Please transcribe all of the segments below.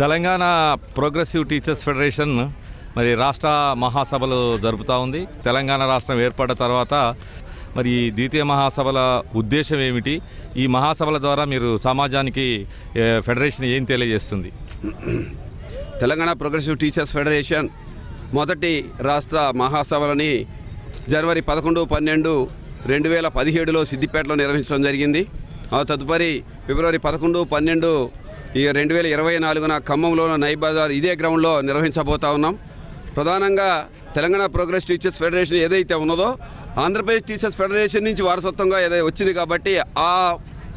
Telangana progressive teachers federation మరి రాష్ట్ర మహాసభలు జరుపుతూ ఉంది. తెలంగాణ రాష్ట్రం ఏర్పడ్డ తర్వాత మరి ద్వితీయ మహాసభల ఉద్దేశం ఏమిటి? ఈ మహాసభల ద్వారా మీరు సమాజానికి ఫెడరేషన్ ఏం తెలియజేస్తుంది? తెలంగాణ ప్రోగ్రెసివ్ టీచర్స్ ఫెడరేషన్ మొదటి రాష్ట్ర మహాసభలని జనవరి పదకొండు పన్నెండు రెండు వేల పదిహేడులో సిద్దిపేటలో నిర్వహించడం జరిగింది. ఆ తదుపరి ఫిబ్రవరి పదకొండు పన్నెండు ఈ రెండు వేల ఇరవై నాలుగున ఖమ్మంలో నైబజార్ ఇదే గ్రౌండ్లో నిర్వహించబోతా ఉన్నాం. ప్రధానంగా తెలంగాణ ప్రోగ్రెస్ టీచర్స్ ఫెడరేషన్ ఏదైతే ఉన్నదో ఆంధ్రప్రదేశ్ టీచర్స్ ఫెడరేషన్ నుంచి వారసత్వంగా ఏదైతే వచ్చింది కాబట్టి ఆ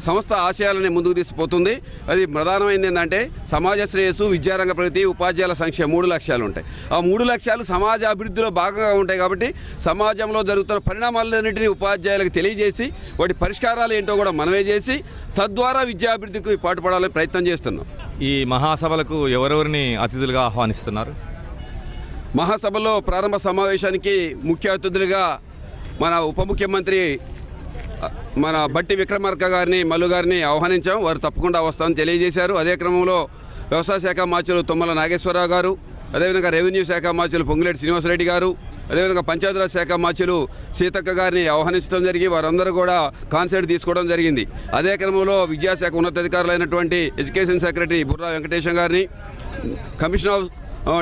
సంస్థ ఆశయాలని ముందుకు తీసుకుపోతుంది. అది ప్రధానమైనది ఏంటంటే సమాజ శ్రేయస్సు విద్యారంగ ప్రగతి ఉపాధ్యాయుల సంక్షేమ మూడు లక్ష్యాలు ఉంటాయి ఆ మూడు లక్ష్యాలు సమాజ అభివృద్ధిలో భాగంగా ఉంటాయి కాబట్టి సమాజంలో జరుగుతున్న పరిణామాలన్నింటినీ ఉపాధ్యాయులకు తెలియజేసి వాటి పరిష్కారాలు ఏంటో కూడా మనమే చేసి తద్వారా విద్యాభివృద్ధికి పాటుపడాలని ప్రయత్నం చేస్తున్నాం. ఈ మహాసభలకు ఎవరెవరిని అతిథులుగా ఆహ్వానిస్తున్నారు? మహాసభలో ప్రారంభ సమావేశానికి ముఖ్య అతిథులుగా మన ఉప ముఖ్యమంత్రి మన బట్టి విక్రమార్క గారిని మల్లు గారిని ఆహ్వానించాం. వారు తప్పకుండా వస్తామని తెలియజేశారు. అదే క్రమంలో వ్యవసాయ శాఖ మార్చులు తుమ్మల నాగేశ్వరరావు గారు అదేవిధంగా రెవెన్యూ శాఖ మార్చులు పొంగులేటి శ్రీనివాసరెడ్డి గారు అదేవిధంగా పంచాయతీరాజ్ శాఖ మార్చులు సీతక్క గారిని ఆహ్వానించడం జరిగి వారందరూ కూడా కాన్సెప్ట్ తీసుకోవడం జరిగింది. అదే క్రమంలో విద్యాశాఖ ఉన్నతాధికారులైనటువంటి ఎడ్యుకేషన్ సెక్రటరీ బుర్రా వెంకటేశం గారిని commission of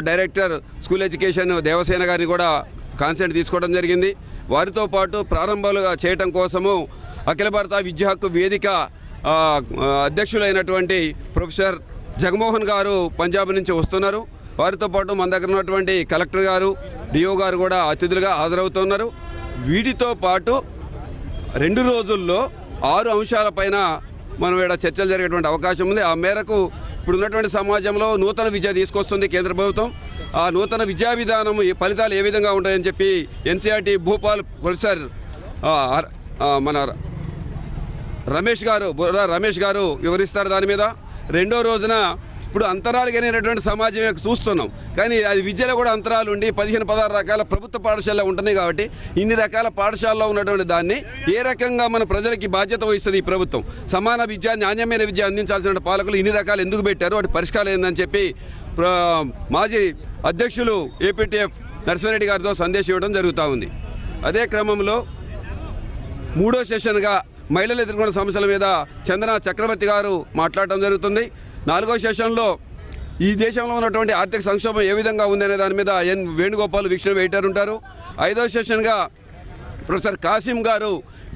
director school education Devasena గారిని కూడా కాన్సర్ట్ తీసుకోవడం జరిగింది. వారితో పాటు ప్రారంభాలుగా చేయటం కోసము అఖిల భారత విద్యా హక్కు వేదిక అధ్యక్షులైనటువంటి ప్రొఫెసర్ జగమోహన్ గారు పంజాబ్ నుంచి వస్తున్నారు. వారితో పాటు మన దగ్గర ఉన్నటువంటి కలెక్టర్ గారు డిఓ గారు కూడా అతిథులుగా హాజరవుతున్నారు. వీటితో పాటు రెండు రోజుల్లో ఆరు అంశాలపైన మనం ఇక్కడ చర్చలు జరిగేటువంటి అవకాశం ఉంది. ఆ మేరకు ఇప్పుడు ఉన్నటువంటి సమాజంలో నూతన విద్య తీసుకొస్తుంది కేంద్ర ప్రభుత్వం. ఆ నూతన విద్యా విధానం ఫలితాలు ఏ విధంగా ఉంటాయని చెప్పి ఎన్సీఆర్టీ భూపాల్ ప్రొఫెసర్ మన రమేష్ గారు బుర్రా రమేష్ గారు వివరిస్తారు దాని మీద. రెండో రోజున ఇప్పుడు అంతరాలు కలిగినటువంటి సమాజం చూస్తున్నాం. కానీ అది విద్యలో కూడా అంతరాలు ఉండి పదిహేను పదహారు రకాల ప్రభుత్వ పాఠశాలలో ఉంటున్నాయి కాబట్టి ఇన్ని రకాల పాఠశాలలో ఉన్నటువంటి దాన్ని ఏ రకంగా మన ప్రజలకి బాధ్యత వహిస్తుంది ఈ ప్రభుత్వం? సమాన విద్య నాణ్యమైన విద్య అందించాల్సిన పాలకులు ఇన్ని రకాలు ఎందుకు పెట్టారు? వాటి పరిష్కారం ఏందని చెప్పి మాజీ అధ్యక్షులు ఏపీటీఎఫ్ నరసింహారెడ్డి గారితో సందేశం ఇవ్వడం జరుగుతూ ఉంది. అదే క్రమంలో మూడో సెషన్గా మహిళలు ఎదుర్కొన్న సమస్యల మీద చందన చక్రవర్తి గారు మాట్లాడటం జరుగుతుంది. నాలుగో సెషన్లో ఈ దేశంలో ఉన్నటువంటి ఆర్థిక సంక్షోభం ఏ విధంగా ఉందనే దాని మీద ఎన్ వేణుగోపాల్ వీక్షణ వేయటారు ఉంటారు. ఐదో సెషన్గా ప్రొఫెసర్ కాసిం గారు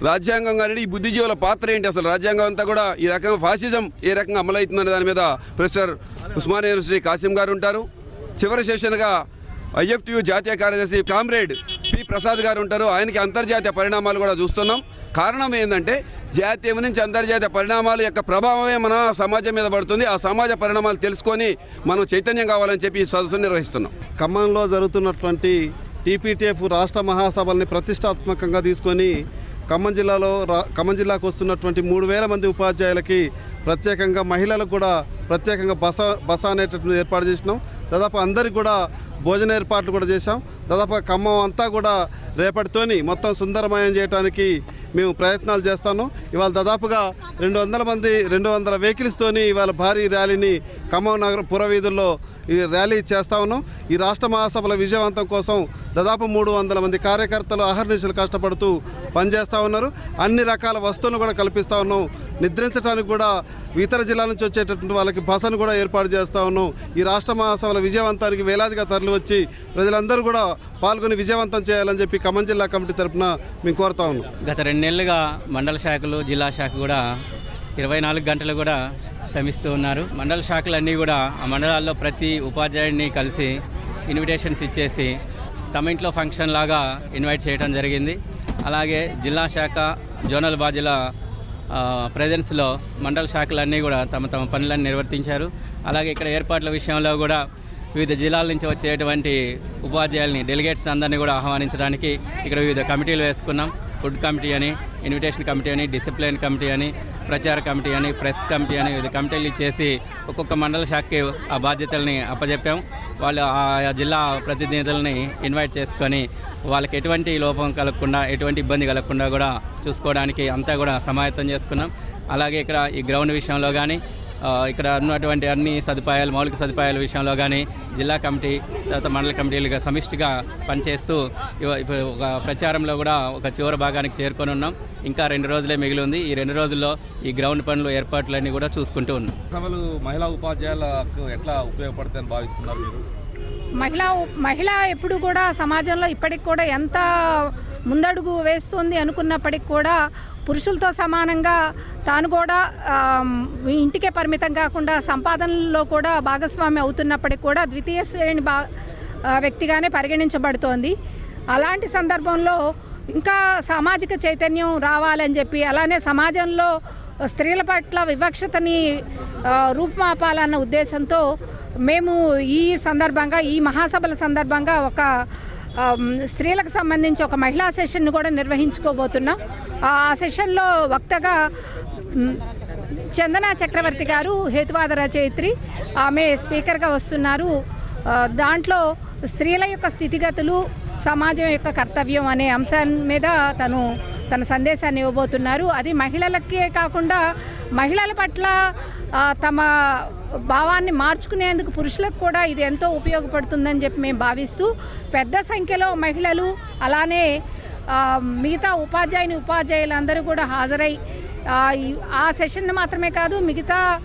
రాజ్యాంగం కానీ ఈ బుద్ధిజీవుల పాత్ర ఏంటి అసలు? రాజ్యాంగం అంతా కూడా ఈ రకంగా ఫాసిజం ఏ రకంగా అమలవుతుందనే దాని మీద ప్రొఫెసర్ ఉస్మాన్ యూనివర్సిటీ కాసిం గారు ఉంటారు. చివరి సెషన్గా ఐఎఫ్టియు జాతీయ కార్యదర్శి కామ్రేడ్ పి ప్రసాద్ గారు ఉంటారు. ఆయనకి అంతర్జాతీయ పరిణామాలు కూడా చూస్తున్నాం. కారణం ఏంటంటే జాతీయం నుంచి అంతర్జాతీయ పరిణామాల యొక్క ప్రభావమే మన సమాజం మీద పడుతుంది. ఆ సమాజ పరిణామాలు తెలుసుకొని మనం చైతన్యం కావాలని చెప్పి ఈ సదస్సును నిర్వహిస్తున్నాం. ఖమ్మంలో జరుగుతున్నటువంటి టీపీటీఎఫ్ రాష్ట్ర మహాసభల్ని ప్రతిష్టాత్మకంగా తీసుకొని ఖమ్మం జిల్లాలో రా ఖమ్మం జిల్లాకు వస్తున్నటువంటి మూడు వేల మంది ఉపాధ్యాయులకి ప్రత్యేకంగా మహిళలకు కూడా ప్రత్యేకంగా బస బస అనేటటువంటి ఏర్పాటు చేసినాం. దాదాపు అందరికి కూడా భోజన ఏర్పాట్లు కూడా చేశాం. దాదాపు ఖమ్మం అంతా కూడా రేపటితోని మొత్తం సుందరమయం చేయడానికి మేము ప్రయత్నాలు చేస్తాను ఇవాళ దాదాపుగా రెండు వందల మంది రెండు వందల వెహికల్స్తోని ఇవాళ భారీ ర్యాలీని ఖమ్మం నగర పురవీధుల్లో ఈ ర్యాలీ చేస్తా ఉన్నాం. ఈ రాష్ట్ర మహాసభల విజయవంతం కోసం దాదాపు మూడు వందల మంది కార్యకర్తలు అహర్నిశలు కష్టపడుతూ పనిచేస్తూ ఉన్నారు. అన్ని రకాల వస్తువులను కూడా కల్పిస్తూ ఉన్నాం. నిద్రించడానికి కూడా ఇతర జిల్లాల నుంచి వచ్చేటటువంటి వాళ్ళకి బసను కూడా ఏర్పాటు చేస్తూ ఉన్నాం. ఈ రాష్ట్ర మహాసభల విజయవంతానికి వేలాదిగా తరలి వచ్చి ప్రజలందరూ కూడా పాల్గొని విజయవంతం చేయాలని చెప్పి ఖమ్మం జిల్లా కమిటీ తరపున మేము కోరుతా ఉన్నాం. గత రెండు నెలలుగా మండల శాఖలు జిల్లా శాఖ కూడా ఇరవై నాలుగు గంటలు కూడా శ్రమిస్తూ ఉన్నారు. మండల శాఖలన్నీ కూడా ఆ మండలాల్లో ప్రతి ఉపాధ్యాయుడిని కలిసి ఇన్విటేషన్స్ ఇచ్చేసి తమ ఇంట్లో ఫంక్షన్ లాగా ఇన్వైట్ చేయడం జరిగింది. అలాగే జిల్లా శాఖ జోనల్ బాధ్యుల ప్రజెన్స్లో మండల శాఖలన్నీ కూడా తమ తమ పనులను నిర్వర్తించారు. అలాగే ఇక్కడ ఏర్పాట్ల విషయంలో కూడా వివిధ జిల్లాల నుంచి వచ్చేటువంటి ఉపాధ్యాయుల్ని డెలిగేట్స్ అందరినీ కూడా ఆహ్వానించడానికి ఇక్కడ వివిధ కమిటీలు వేసుకున్నాం. ఫుడ్ కమిటీ అని ఇన్విటేషన్ కమిటీ అని డిసిప్లిన్ కమిటీ అని ప్రచార కమిటీ అని ప్రెస్ కమిటీ అని వివిధ కమిటీలు ఇచ్చేసి ఒక్కొక్క మండల శాఖకి ఆ బాధ్యతల్ని అప్పజెప్పాం. వాళ్ళు ఆ జిల్లా ప్రతినిధులని ఇన్వైట్ చేసుకొని వాళ్ళకి ఎటువంటి లోపం కలగకుండా ఎటువంటి ఇబ్బంది కలగకుండా కూడా చూసుకోవడానికి అంతా కూడా సమాయత్తం చేసుకున్నాం. అలాగే ఇక్కడ ఈ గ్రౌండ్ విషయంలో కానీ ఇక్కడ ఉన్నటువంటి అన్ని సదుపాయాలు మౌలిక సదుపాయాల విషయంలో కానీ జిల్లా కమిటీ తర్వాత మండల కమిటీలుగా సమిష్టిగా పనిచేస్తూ ఇప్పుడు ఒక ప్రచారంలో కూడా ఒక చివరి భాగానికి చేరుకొని ఉన్నాం. ఇంకా రెండు రోజులే మిగిలి ఉంది ఈ రెండు రోజుల్లో ఈ గ్రౌండ్ పనులు ఏర్పాట్లన్నీ కూడా చూసుకుంటూ ఉన్నాం. సభలు మహిళా ఉపాధ్యాయులకు ఎట్లా ఉపయోగపడతాయని భావిస్తున్నారు మీరు? మహిళ మహిళ ఎప్పుడు కూడా సమాజంలో ఇప్పటికి కూడా ఎంత ముందడుగు వేస్తుంది అనుకున్నప్పటికి కూడా పురుషులతో సమానంగా తాను కూడా ఇంటికే పరిమితం కాకుండా సంపాదనలో కూడా భాగస్వామి అవుతున్నప్పటికి కూడా ద్వితీయ శ్రేణి బా వ్యక్తిగానే పరిగణించబడుతోంది. అలాంటి సందర్భంలో ఇంకా సామాజిక చైతన్యం రావాలని చెప్పి అలానే సమాజంలో స్త్రీల పట్ల వివక్షతని రూపుమాపాలన్న ఉద్దేశంతో మేము ఈ సందర్భంగా ఈ మహాసభల సందర్భంగా ఒక స్త్రీలకు సంబంధించి ఒక మహిళా సెషన్ను కూడా నిర్వహించుకోబోతున్నాం. ఆ సెషన్లో వక్తగా చందన చక్రవర్తి గారు హేతువాద రచయిత్రి ఆమె స్పీకర్గా వస్తున్నారు. దాంట్లో స్త్రీల యొక్క స్థితిగతులు సమాజం యొక్క కర్తవ్యం అనే అంశం మీద తను తన సందేశాన్ని ఇవ్వబోతున్నారు. అది మహిళలకే కాకుండా మహిళల పట్ల తమ భావాన్ని మార్చుకునేందుకు పురుషులకు కూడా ఇది ఎంతో ఉపయోగపడుతుందని చెప్పి మేము భావిస్తూ పెద్ద సంఖ్యలో మహిళలు అలానే మిగతా ఉపాధ్యాయుని ఉపాధ్యాయులందరూ కూడా హాజరై ఆ, ఈ- సెషన్ మాత్రమే కాదు మిగతా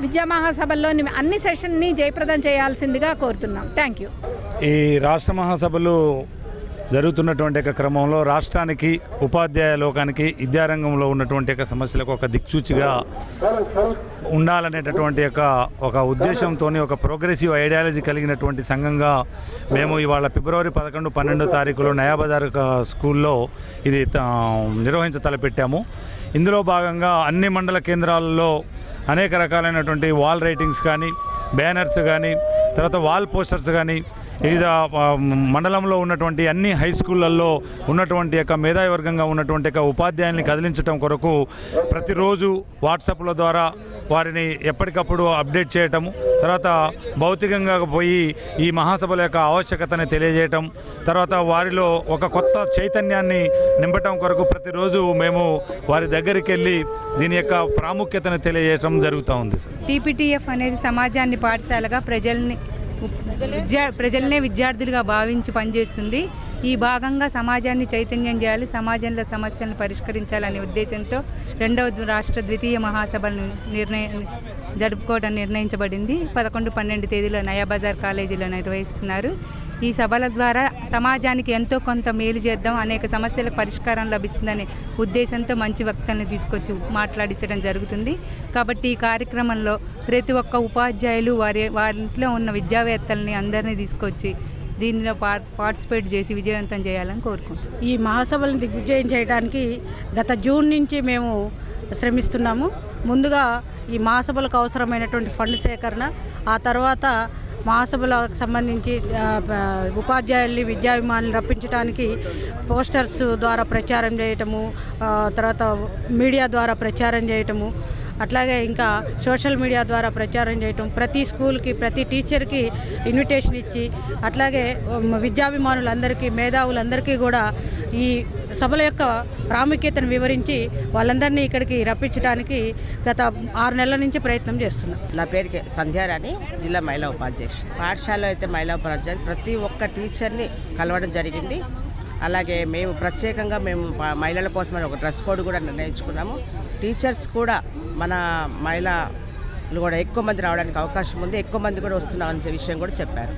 విద్యా మహాసభల్లోని అన్ని సెషన్ని జయప్రదం చేయాల్సిందిగా కోరుతున్నాం. Thank you. ఈ రాష్ట్ర మహాసభలు జరుగుతున్నటువంటి యొక్క క్రమంలో రాష్ట్రానికి ఉపాధ్యాయ లోకానికి విద్యారంగంలో ఉన్నటువంటి యొక్క సమస్యలకు ఒక దిక్సూచిగా ఉండాలనేటటువంటి యొక్క ఒక ఉద్దేశంతో ఒక ప్రోగ్రెసివ్ ఐడియాలజీ కలిగినటువంటి సంఘంగా మేము ఇవాళ ఫిబ్రవరి పదకొండు పన్నెండో తారీఖులో నయాబజార్ స్కూల్లో ఇది నిర్వహించ తలపెట్టాము ఇందులో భాగంగా అన్ని మండల కేంద్రాలలో అనేక రకాలైనటువంటి వాల్ రైటింగ్స్ కానీ బ్యానర్స్ కానీ తర్వాత వాల్ పోస్టర్స్ కానీ వివిధ మండలంలో ఉన్నటువంటి అన్ని హై స్కూళ్ళల్లో ఉన్నటువంటి యొక్క మేధావి వర్గంగా ఉన్నటువంటి యొక్క ఉపాధ్యాయుల్ని కదిలించడం కొరకు ప్రతిరోజు వాట్సాప్ల ద్వారా వారిని ఎప్పటికప్పుడు అప్డేట్ చేయటం తర్వాత భౌతికంగా పోయి ఈ మహాసభల యొక్క ఆవశ్యకతని తెలియజేయటం తర్వాత వారిలో ఒక కొత్త చైతన్యాన్ని నింపటం కొరకు ప్రతిరోజు మేము వారి దగ్గరికి వెళ్ళి దీని యొక్క ప్రాముఖ్యతను తెలియజేయటం జరుగుతూ ఉంది సార్. టీపీటీఎఫ్ అనేది సమాజాన్ని పాఠశాలగా ప్రజల్ని విద్యా ప్రజలనే విద్యార్థులుగా భావించి పనిచేస్తుంది. ఈ భాగంగా సమాజాన్ని చైతన్యం చేయాలి సమాజంలో సమస్యలను పరిష్కరించాలనే ఉద్దేశంతో రెండవ రాష్ట్ర ద్వితీయ మహాసభను నిర్ణయం జరుపుకోవడం నిర్ణయించబడింది. పదకొండు పన్నెండు తేదీలో నయాబజార్ కాలేజీలో నిర్వహిస్తున్నారు. ఈ సభల ద్వారా సమాజానికి ఎంతో కొంత మేలు చేద్దాం అనేక సమస్యలకు పరిష్కారం లభిస్తుందనే ఉద్దేశంతో మంచి వక్తల్ని తీసుకొచ్చి మాట్లాడించడం జరుగుతుంది. కాబట్టి ఈ కార్యక్రమంలో ప్రతి ఒక్క ఉపాధ్యాయులు వారి వారి ఇంట్లో ఉన్న విద్యావేత్తల్ని అందరినీ తీసుకొచ్చి దీనిలో పా- పార్టిసిపేట్ చేసి విజయవంతం చేయాలని కోరుకుంటున్నాం. ఈ మహాసభలను దిగ్విజయం చేయడానికి గత జూన్ నుంచి మేము శ్రమిస్తున్నాము. ముందుగా ఈ మహాసభలకు అవసరమైనటువంటి ఫండ్ సేకరణ ఆ తర్వాత మహాసభలకు సంబంధించి ఉపాధ్యాయుల్ని విద్యాభిమానులు రప్పించడానికి పోస్టర్స్ ద్వారా ప్రచారం చేయటము తర్వాత మీడియా ద్వారా ప్రచారం చేయటము అట్లాగే ఇంకా సోషల్ మీడియా ద్వారా ప్రచారం చేయటం ప్రతి స్కూల్కి ప్రతి టీచర్కి ఇన్విటేషన్ ఇచ్చి అట్లాగే విద్యాభిమానులందరికీ మేధావులందరికీ కూడా ఈ సభల యొక్క ప్రాముఖ్యతను వివరించి వాళ్ళందరినీ ఇక్కడికి రప్పించడానికి గత ఆరు నెలల నుంచి ప్రయత్నం చేస్తున్నాం. నా పేరుకి సంధ్యారాణి జిల్లా మహిళా ఉపాధ్యక్షుడు. పాఠశాలలో అయితే మహిళా ఉపాధ్యాయులు ప్రతి ఒక్క టీచర్ని కలవడం జరిగింది. అలాగే మేము ప్రత్యేకంగా మేము మహిళల కోసం ఒక డ్రెస్ కోడ్ కూడా నిర్ణయించుకున్నాము. టీచర్స్ కూడా మన మహిళలు కూడా ఎక్కువ మంది రావడానికి అవకాశం ఉంది. ఎక్కువ మంది కూడా వస్తున్నామనే విషయం కూడా చెప్పారు.